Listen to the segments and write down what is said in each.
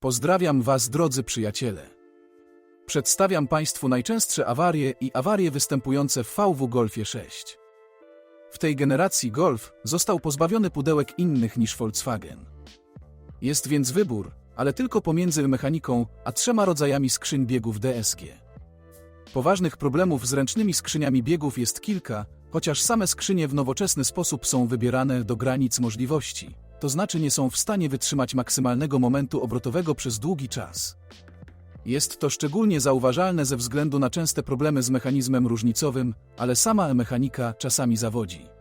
Pozdrawiam Was, drodzy przyjaciele. Przedstawiam Państwu najczęstsze awarie i awarie występujące w VW Golfie 6. W tej generacji Golf został pozbawiony pudełek innych niż Volkswagen. Jest więc wybór, ale tylko pomiędzy mechaniką a trzema rodzajami skrzyń biegów DSG. Poważnych problemów z ręcznymi skrzyniami biegów jest kilka, chociaż same skrzynie w nowoczesny sposób są wybierane do granic możliwości, to znaczy nie są w stanie wytrzymać maksymalnego momentu obrotowego przez długi czas. Jest to szczególnie zauważalne ze względu na częste problemy z mechanizmem różnicowym, ale sama mechanika czasami zawodzi.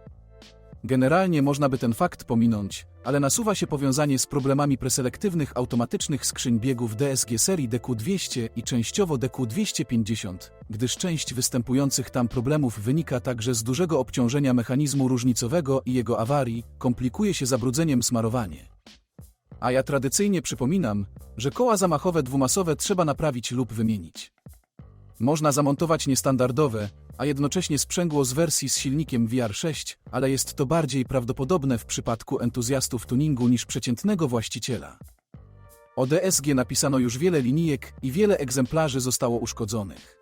Generalnie można by ten fakt pominąć, ale nasuwa się powiązanie z problemami preselektywnych automatycznych skrzyń biegów DSG serii DQ200 i częściowo DQ250, gdyż część występujących tam problemów wynika także z dużego obciążenia mechanizmu różnicowego i jego awarii, komplikuje się zabrudzeniem smarowanie. A ja tradycyjnie przypominam, że koła zamachowe dwumasowe trzeba naprawić lub wymienić. Można zamontować niestandardowe, a jednocześnie sprzęgło z wersji z silnikiem VR6, ale jest to bardziej prawdopodobne w przypadku entuzjastów tuningu niż przeciętnego właściciela. O DSG napisano już wiele linijek i wiele egzemplarzy zostało uszkodzonych.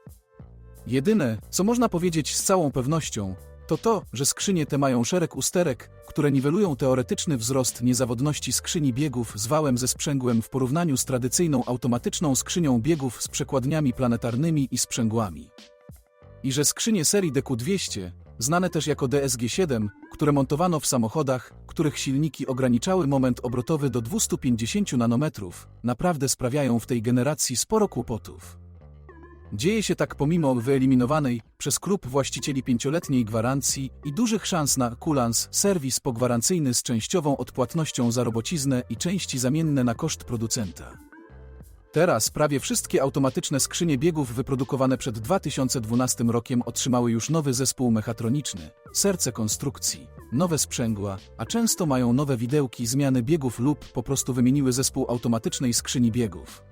Jedyne, co można powiedzieć z całą pewnością, to to, że skrzynie te mają szereg usterek, które niwelują teoretyczny wzrost niezawodności skrzyni biegów z wałem ze sprzęgłem w porównaniu z tradycyjną automatyczną skrzynią biegów z przekładniami planetarnymi i sprzęgłami. I że skrzynie serii DQ200, znane też jako DSG-7, które montowano w samochodach, których silniki ograniczały moment obrotowy do 250 nanometrów, naprawdę sprawiają w tej generacji sporo kłopotów. Dzieje się tak pomimo wyeliminowanej przez klub właścicieli pięcioletniej gwarancji i dużych szans na kulans, serwis pogwarancyjny z częściową odpłatnością za robociznę i części zamienne na koszt producenta. Teraz prawie wszystkie automatyczne skrzynie biegów wyprodukowane przed 2012 rokiem otrzymały już nowy zespół mechatroniczny, serce konstrukcji, nowe sprzęgła, a często mają nowe widełki zmiany biegów lub po prostu wymieniły zespół automatycznej skrzyni biegów.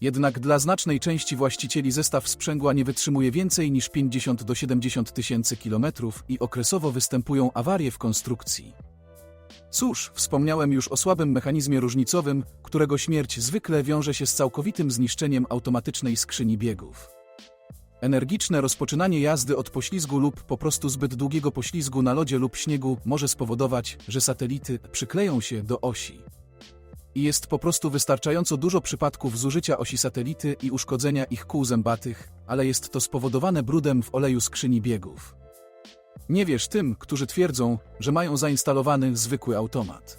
Jednak dla znacznej części właścicieli zestaw sprzęgła nie wytrzymuje więcej niż 50 do 70 tysięcy kilometrów i okresowo występują awarie w konstrukcji. Cóż, wspomniałem już o słabym mechanizmie różnicowym, którego śmierć zwykle wiąże się z całkowitym zniszczeniem automatycznej skrzyni biegów. Energiczne rozpoczynanie jazdy od poślizgu lub po prostu zbyt długiego poślizgu na lodzie lub śniegu może spowodować, że satelity przykleją się do osi. I jest po prostu wystarczająco dużo przypadków zużycia osi satelity i uszkodzenia ich kół zębatych, ale jest to spowodowane brudem w oleju skrzyni biegów. Nie wierz tym, którzy twierdzą, że mają zainstalowany zwykły automat.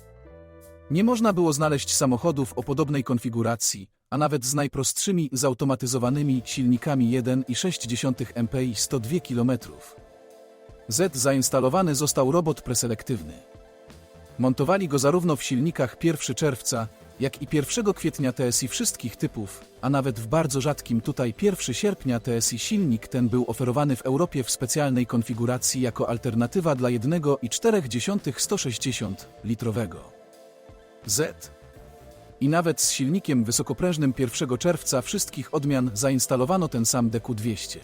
Nie można było znaleźć samochodów o podobnej konfiguracji, a nawet z najprostszymi zautomatyzowanymi silnikami 1,6 MPI 102 km. Z zainstalowany został robot preselektywny. Montowali go zarówno w silnikach 1 czerwca, jak i 1 kwietnia TSI wszystkich typów, a nawet w bardzo rzadkim tutaj 1 sierpnia TSI silnik ten był oferowany w Europie w specjalnej konfiguracji jako alternatywa dla 1,4 160 litrowego. Z. I nawet z silnikiem wysokoprężnym 1 czerwca wszystkich odmian zainstalowano ten sam DQ200.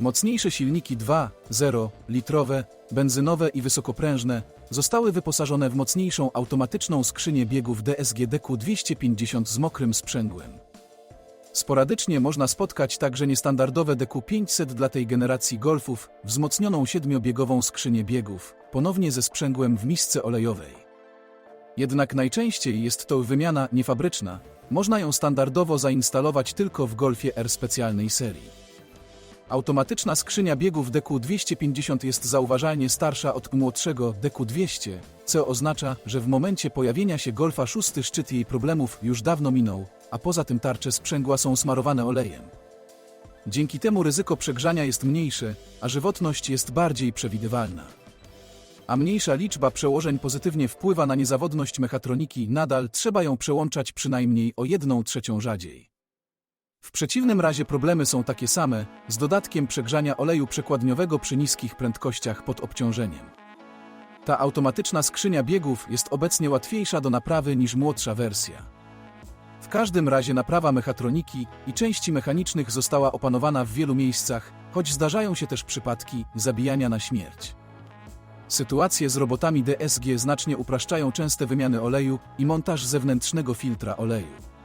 Mocniejsze silniki 2,0 litrowe, benzynowe i wysokoprężne zostały wyposażone w mocniejszą automatyczną skrzynię biegów DSG DQ250 z mokrym sprzęgłem. Sporadycznie można spotkać także niestandardowe DQ500 dla tej generacji Golfów, wzmocnioną siedmiobiegową skrzynię biegów, ponownie ze sprzęgłem w misce olejowej. Jednak najczęściej jest to wymiana niefabryczna, można ją standardowo zainstalować tylko w Golfie R specjalnej serii. Automatyczna skrzynia biegów DQ250 jest zauważalnie starsza od młodszego DQ200, co oznacza, że w momencie pojawienia się Golfa szósty szczyt jej problemów już dawno minął, a poza tym tarcze sprzęgła są smarowane olejem. Dzięki temu ryzyko przegrzania jest mniejsze, a żywotność jest bardziej przewidywalna. A mniejsza liczba przełożeń pozytywnie wpływa na niezawodność mechatroniki, nadal trzeba ją przełączać przynajmniej o jedną trzecią rzadziej. W przeciwnym razie problemy są takie same, z dodatkiem przegrzania oleju przekładniowego przy niskich prędkościach pod obciążeniem. Ta automatyczna skrzynia biegów jest obecnie łatwiejsza do naprawy niż młodsza wersja. W każdym razie naprawa mechatroniki i części mechanicznych została opanowana w wielu miejscach, choć zdarzają się też przypadki zabijania na śmierć. Sytuacje z robotami DSG znacznie upraszczają częste wymiany oleju i montaż zewnętrznego filtra oleju.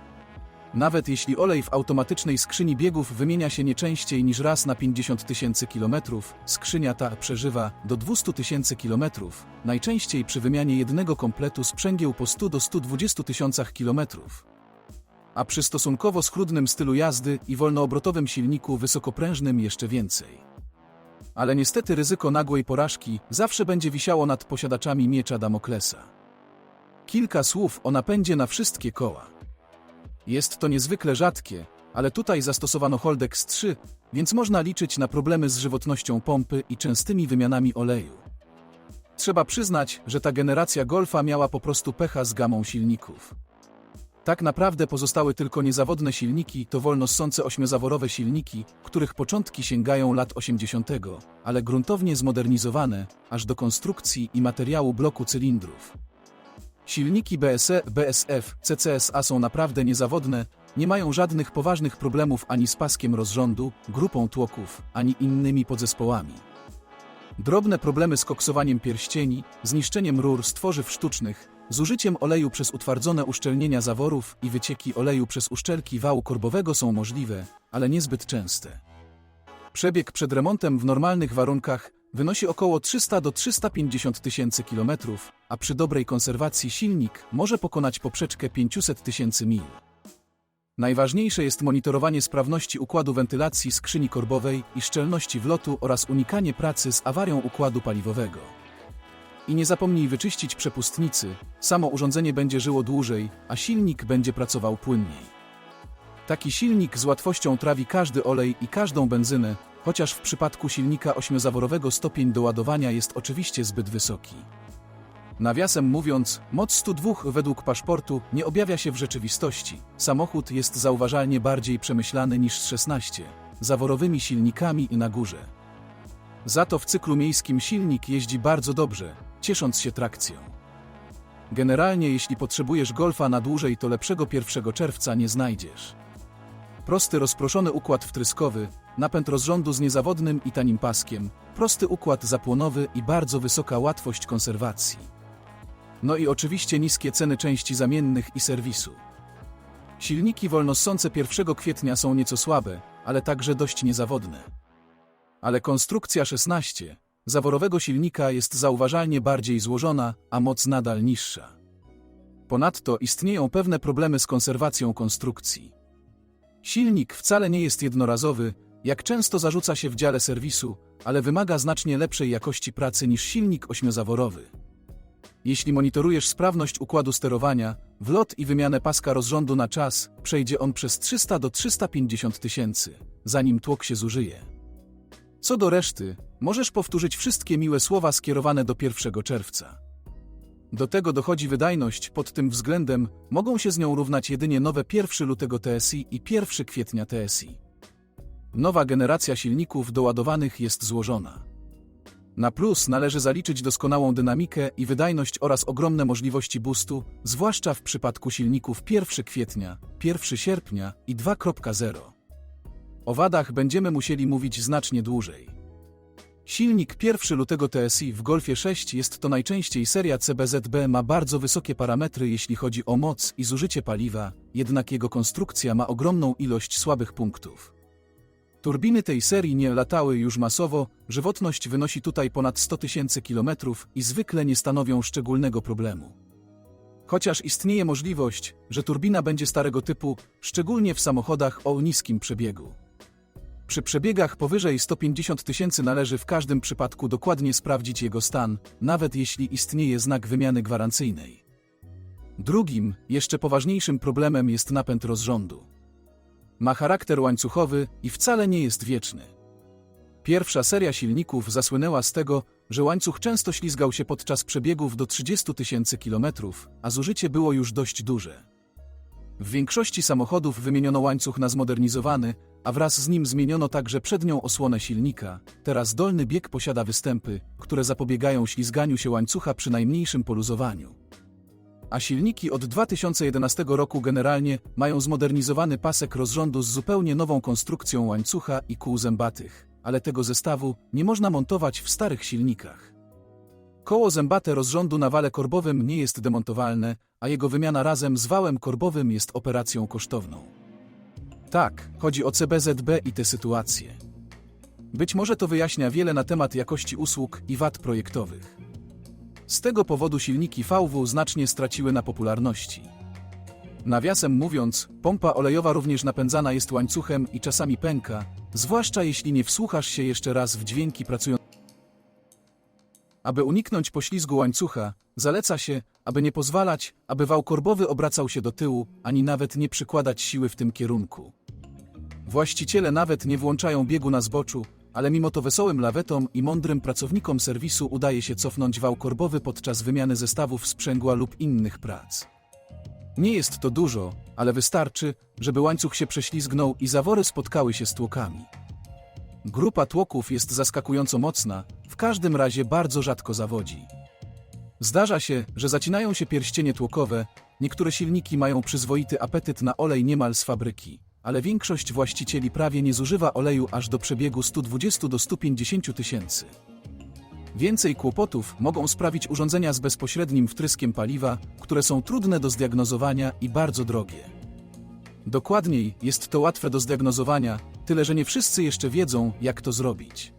Nawet jeśli olej w automatycznej skrzyni biegów wymienia się nie częściej niż raz na 50 tysięcy kilometrów, skrzynia ta przeżywa do 200 tysięcy kilometrów, najczęściej przy wymianie jednego kompletu sprzęgieł po 100 do 120 tysiącach kilometrów. A przy stosunkowo schludnym stylu jazdy i wolnoobrotowym silniku wysokoprężnym jeszcze więcej. Ale niestety ryzyko nagłej porażki zawsze będzie wisiało nad posiadaczami miecza Damoklesa. Kilka słów o napędzie na wszystkie koła. Jest to niezwykle rzadkie, ale tutaj zastosowano Holdex 3, więc można liczyć na problemy z żywotnością pompy i częstymi wymianami oleju. Trzeba przyznać, że ta generacja Golfa miała po prostu pecha z gamą silników. Tak naprawdę pozostały tylko niezawodne silniki, to wolno ssące ośmiozaworowe silniki, których początki sięgają lat 80., ale gruntownie zmodernizowane, aż do konstrukcji i materiału bloku cylindrów. Silniki BSE, BSF, CCSA są naprawdę niezawodne, nie mają żadnych poważnych problemów ani z paskiem rozrządu, grupą tłoków, ani innymi podzespołami. Drobne problemy z koksowaniem pierścieni, zniszczeniem rur z tworzyw sztucznych, zużyciem oleju przez utwardzone uszczelnienia zaworów i wycieki oleju przez uszczelki wału korbowego są możliwe, ale niezbyt częste. Przebieg przed remontem w normalnych warunkach wynosi około 300 do 350 tysięcy kilometrów, a przy dobrej konserwacji silnik może pokonać poprzeczkę 500 tysięcy mil. Najważniejsze jest monitorowanie sprawności układu wentylacji skrzyni korbowej i szczelności wlotu oraz unikanie pracy z awarią układu paliwowego. I nie zapomnij wyczyścić przepustnicy, samo urządzenie będzie żyło dłużej, a silnik będzie pracował płynniej. Taki silnik z łatwością trawi każdy olej i każdą benzynę, chociaż w przypadku silnika ośmiozaworowego stopień doładowania jest oczywiście zbyt wysoki. Nawiasem mówiąc, moc 102 według paszportu nie objawia się w rzeczywistości. Samochód jest zauważalnie bardziej przemyślany niż z 16 zaworowymi silnikami na górze. Za to w cyklu miejskim silnik jeździ bardzo dobrze, ciesząc się trakcją. Generalnie jeśli potrzebujesz golfa na dłużej to lepszego 1 czerwca nie znajdziesz. Prosty rozproszony układ wtryskowy, napęd rozrządu z niezawodnym i tanim paskiem, prosty układ zapłonowy i bardzo wysoka łatwość konserwacji. No i oczywiście niskie ceny części zamiennych i serwisu. Silniki wolnossące 1 kwietnia są nieco słabe, ale także dość niezawodne. Ale konstrukcja 16 zaworowego silnika jest zauważalnie bardziej złożona, a moc nadal niższa. Ponadto istnieją pewne problemy z konserwacją konstrukcji. Silnik wcale nie jest jednorazowy, jak często zarzuca się w dziale serwisu, ale wymaga znacznie lepszej jakości pracy niż silnik ośmiozaworowy. Jeśli monitorujesz sprawność układu sterowania, wlot i wymianę paska rozrządu na czas, przejdzie on przez 300 do 350 tysięcy, zanim tłok się zużyje. Co do reszty, możesz powtórzyć wszystkie miłe słowa skierowane do 1 czerwca. Do tego dochodzi wydajność, pod tym względem mogą się z nią równać jedynie nowe 1 lutego TSI i 1 kwietnia TSI. Nowa generacja silników doładowanych jest złożona. Na plus należy zaliczyć doskonałą dynamikę i wydajność oraz ogromne możliwości boostu, zwłaszcza w przypadku silników 1 kwietnia, 1 sierpnia i 2.0. O wadach będziemy musieli mówić znacznie dłużej. Silnik 1 lutego TSI w Golfie 6 jest to najczęściej seria CBZB ma bardzo wysokie parametry jeśli chodzi o moc i zużycie paliwa, jednak jego konstrukcja ma ogromną ilość słabych punktów. Turbiny tej serii nie latały już masowo, żywotność wynosi tutaj ponad 100 tysięcy kilometrów i zwykle nie stanowią szczególnego problemu. Chociaż istnieje możliwość, że turbina będzie starego typu, szczególnie w samochodach o niskim przebiegu. Przy przebiegach powyżej 150 tysięcy należy w każdym przypadku dokładnie sprawdzić jego stan, nawet jeśli istnieje znak wymiany gwarancyjnej. Drugim, jeszcze poważniejszym problemem jest napęd rozrządu. Ma charakter łańcuchowy i wcale nie jest wieczny. Pierwsza seria silników zasłynęła z tego, że łańcuch często ślizgał się podczas przebiegów do 30 tysięcy kilometrów, a zużycie było już dość duże. W większości samochodów wymieniono łańcuch na zmodernizowany, a wraz z nim zmieniono także przednią osłonę silnika. Teraz dolny bieg posiada występy, które zapobiegają ślizganiu się łańcucha przy najmniejszym poluzowaniu. A silniki od 2011 roku generalnie mają zmodernizowany pasek rozrządu z zupełnie nową konstrukcją łańcucha i kół zębatych, ale tego zestawu nie można montować w starych silnikach. Koło zębate rozrządu na wale korbowym nie jest demontowalne, a jego wymiana razem z wałem korbowym jest operacją kosztowną. Tak, chodzi o CBZB i te sytuacje. Być może to wyjaśnia wiele na temat jakości usług i wad projektowych. Z tego powodu silniki VW znacznie straciły na popularności. Nawiasem mówiąc, pompa olejowa również napędzana jest łańcuchem i czasami pęka, zwłaszcza jeśli nie wsłuchasz się jeszcze raz w dźwięki pracujące. Aby uniknąć poślizgu łańcucha, zaleca się, aby nie pozwalać, aby wał korbowy obracał się do tyłu, ani nawet nie przykładać siły w tym kierunku. Właściciele nawet nie włączają biegu na zboczu, ale mimo to wesołym lawetom i mądrym pracownikom serwisu udaje się cofnąć wał korbowy podczas wymiany zestawów sprzęgła lub innych prac. Nie jest to dużo, ale wystarczy, żeby łańcuch się prześlizgnął i zawory spotkały się z tłokami. Grupa tłoków jest zaskakująco mocna, w każdym razie bardzo rzadko zawodzi. Zdarza się, że zacinają się pierścienie tłokowe, niektóre silniki mają przyzwoity apetyt na olej niemal z fabryki, ale większość właścicieli prawie nie zużywa oleju aż do przebiegu 120 do 150 tysięcy. Więcej kłopotów mogą sprawić urządzenia z bezpośrednim wtryskiem paliwa, które są trudne do zdiagnozowania i bardzo drogie. Dokładniej, jest to łatwe do zdiagnozowania, tyle że nie wszyscy jeszcze wiedzą, jak to zrobić.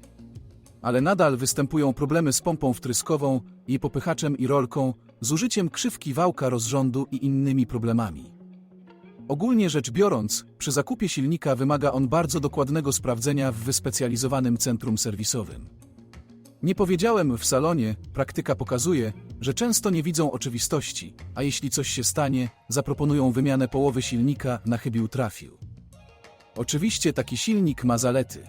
Ale nadal występują problemy z pompą wtryskową, jej popychaczem i rolką, z użyciem krzywki wałka rozrządu i innymi problemami. Ogólnie rzecz biorąc, przy zakupie silnika wymaga on bardzo dokładnego sprawdzenia w wyspecjalizowanym centrum serwisowym. Nie powiedziałem w salonie, praktyka pokazuje, że często nie widzą oczywistości, a jeśli coś się stanie, zaproponują wymianę połowy silnika na chybił trafił. Oczywiście taki silnik ma zalety.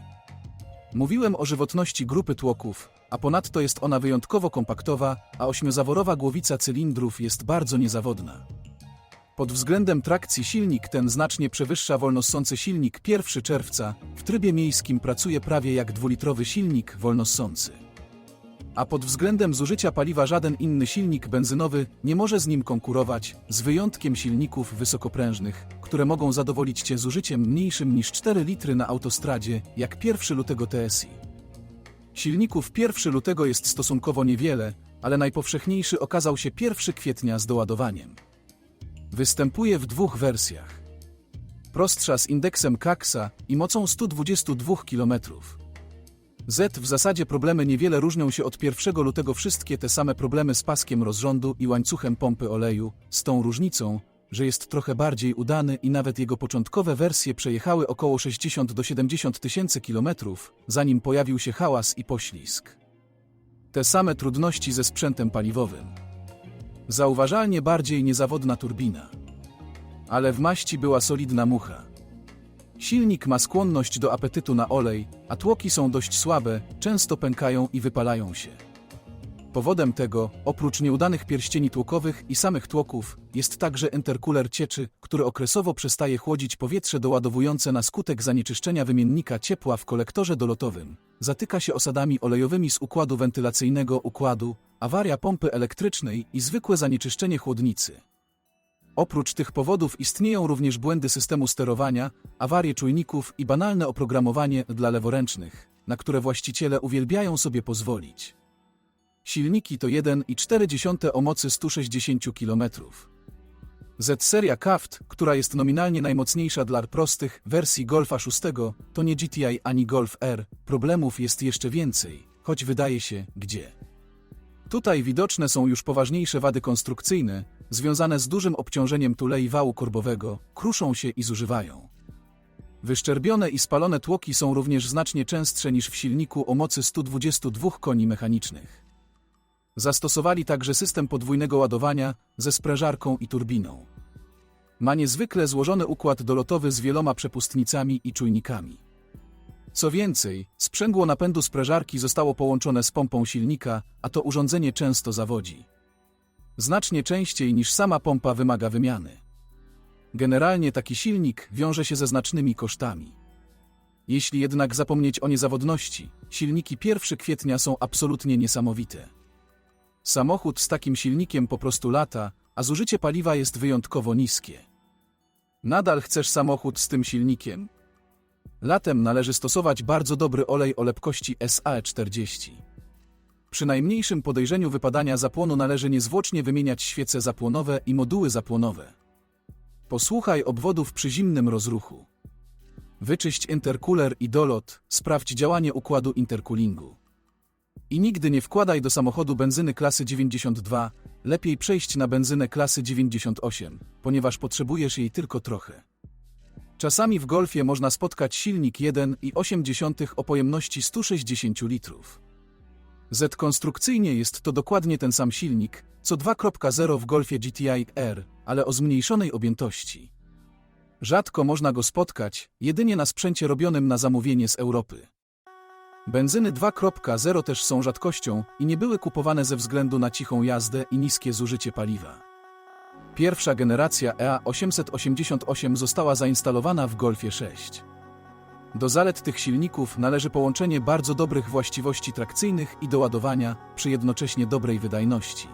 Mówiłem o żywotności grupy tłoków, a ponadto jest ona wyjątkowo kompaktowa, a ośmiozaworowa głowica cylindrów jest bardzo niezawodna. Pod względem trakcji silnik ten znacznie przewyższa wolnossący silnik 1 czerwca, w trybie miejskim pracuje prawie jak dwulitrowy silnik wolnossący. A pod względem zużycia paliwa żaden inny silnik benzynowy nie może z nim konkurować, z wyjątkiem silników wysokoprężnych, które mogą zadowolić Cię zużyciem mniejszym niż 4 litry na autostradzie, jak 1 lutego TSI. Silników 1 lutego jest stosunkowo niewiele, ale najpowszechniejszy okazał się 1 kwietnia z doładowaniem. Występuje w dwóch wersjach. Prostsza z indeksem Coxa i mocą 122 km. Z w zasadzie problemy niewiele różnią się od 1 lutego wszystkie te same problemy z paskiem rozrządu i łańcuchem pompy oleju, z tą różnicą, że jest trochę bardziej udany i nawet jego początkowe wersje przejechały około 60 do 70 tysięcy kilometrów, zanim pojawił się hałas i poślizg. Te same trudności ze sprzętem paliwowym. Zauważalnie bardziej niezawodna turbina. Ale w maści była solidna mucha. Silnik ma skłonność do apetytu na olej, a tłoki są dość słabe, często pękają i wypalają się. Powodem tego, oprócz nieudanych pierścieni tłokowych i samych tłoków, jest także intercooler cieczy, który okresowo przestaje chłodzić powietrze doładowujące na skutek zanieczyszczenia wymiennika ciepła w kolektorze dolotowym. Zatyka się osadami olejowymi z układu wentylacyjnego układu, awaria pompy elektrycznej i zwykłe zanieczyszczenie chłodnicy. Oprócz tych powodów istnieją również błędy systemu sterowania, awarie czujników i banalne oprogramowanie dla leworęcznych, na które właściciele uwielbiają sobie pozwolić. Silniki to 1,4 o mocy 160 km. Z-seria Kaft, która jest nominalnie najmocniejsza dla prostych wersji Golfa 6, to nie GTI ani Golf R, problemów jest jeszcze więcej, choć wydaje się, gdzie. Tutaj widoczne są już poważniejsze wady konstrukcyjne, związane z dużym obciążeniem tulei wału korbowego, kruszą się i zużywają. Wyszczerbione i spalone tłoki są również znacznie częstsze niż w silniku o mocy 122 koni mechanicznych. Zastosowali także system podwójnego ładowania ze sprężarką i turbiną. Ma niezwykle złożony układ dolotowy z wieloma przepustnicami i czujnikami. Co więcej, sprzęgło napędu sprężarki zostało połączone z pompą silnika, a to urządzenie często zawodzi. Znacznie częściej niż sama pompa wymaga wymiany. Generalnie taki silnik wiąże się ze znacznymi kosztami. Jeśli jednak zapomnieć o niezawodności, silniki 1 kwietnia są absolutnie niesamowite. Samochód z takim silnikiem po prostu lata, a zużycie paliwa jest wyjątkowo niskie. Nadal chcesz samochód z tym silnikiem? Latem należy stosować bardzo dobry olej o lepkości SAE40. Przy najmniejszym podejrzeniu wypadania zapłonu należy niezwłocznie wymieniać świece zapłonowe i moduły zapłonowe. Posłuchaj obwodów przy zimnym rozruchu. Wyczyść intercooler i dolot, sprawdź działanie układu intercoolingu. I nigdy nie wkładaj do samochodu benzyny klasy 92, lepiej przejść na benzynę klasy 98, ponieważ potrzebujesz jej tylko trochę. Czasami w Golfie można spotkać silnik 1,8 o pojemności 160 litrów. Z konstrukcyjnie jest to dokładnie ten sam silnik, co 2.0 w Golfie GTI R, ale o zmniejszonej objętości. Rzadko można go spotkać, jedynie na sprzęcie robionym na zamówienie z Europy. Benzyny 2.0 też są rzadkością i nie były kupowane ze względu na cichą jazdę i niskie zużycie paliwa. Pierwsza generacja E EA888 została zainstalowana w Golfie 6. Do zalet tych silników należy połączenie bardzo dobrych właściwości trakcyjnych i doładowania przy jednocześnie dobrej wydajności.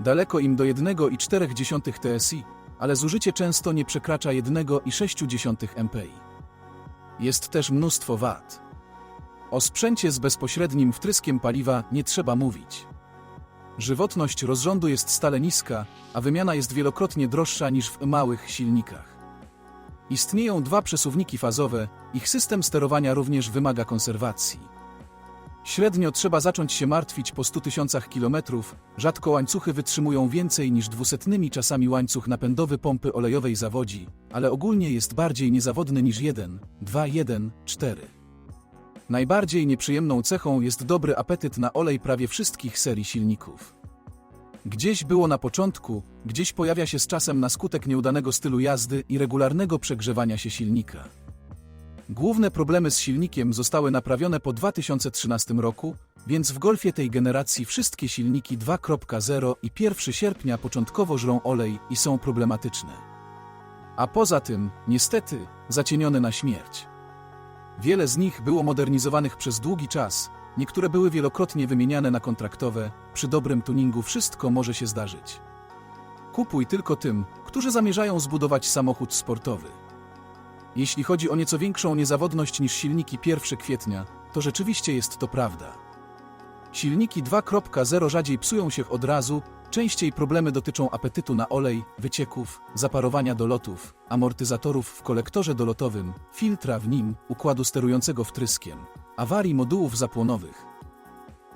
Daleko im do 1,4 TSI, ale zużycie często nie przekracza 1,6 MPI. Jest też mnóstwo wad. O sprzęcie z bezpośrednim wtryskiem paliwa nie trzeba mówić. Żywotność rozrządu jest stale niska, a wymiana jest wielokrotnie droższa niż w małych silnikach. Istnieją dwa przesuwniki fazowe, ich system sterowania również wymaga konserwacji. Średnio trzeba zacząć się martwić po 100 tysiącach kilometrów, rzadko łańcuchy wytrzymują więcej niż dwusetnymi czasami łańcuch napędowy pompy olejowej zawodzi, ale ogólnie jest bardziej niezawodny niż 1, 2, 1, 4. Najbardziej nieprzyjemną cechą jest dobry apetyt na olej prawie wszystkich serii silników. Gdzieś było na początku, gdzieś pojawia się z czasem na skutek nieudanego stylu jazdy i regularnego przegrzewania się silnika. Główne problemy z silnikiem zostały naprawione po 2013 roku, więc w Golfie tej generacji wszystkie silniki 2.0 i 1 sierpnia początkowo żrą olej i są problematyczne. A poza tym, niestety, zacienione na śmierć. Wiele z nich było modernizowanych przez długi czas, niektóre były wielokrotnie wymieniane na kontraktowe, przy dobrym tuningu wszystko może się zdarzyć. Kupuj tylko tym, którzy zamierzają zbudować samochód sportowy. Jeśli chodzi o nieco większą niezawodność niż silniki 1 kwietnia, to rzeczywiście jest to prawda. Silniki 2.0 rzadziej psują się od razu, częściej problemy dotyczą apetytu na olej, wycieków, zaparowania dolotów, amortyzatorów w kolektorze dolotowym, filtra w nim, układu sterującego wtryskiem, awarii modułów zapłonowych.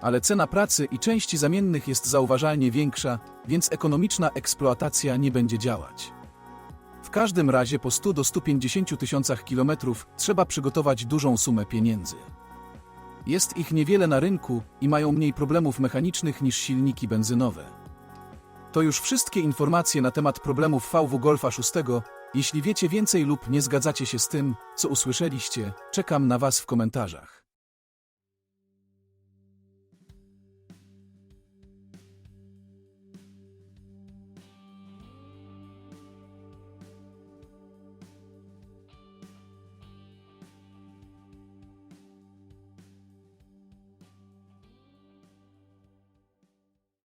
Ale cena pracy i części zamiennych jest zauważalnie większa, więc ekonomiczna eksploatacja nie będzie działać. W każdym razie po 100 do 150 tysiącach kilometrów trzeba przygotować dużą sumę pieniędzy. Jest ich niewiele na rynku i mają mniej problemów mechanicznych niż silniki benzynowe. To już wszystkie informacje na temat problemów VW Golfa 6. Jeśli wiecie więcej lub nie zgadzacie się z tym, co usłyszeliście, czekam na Was w komentarzach.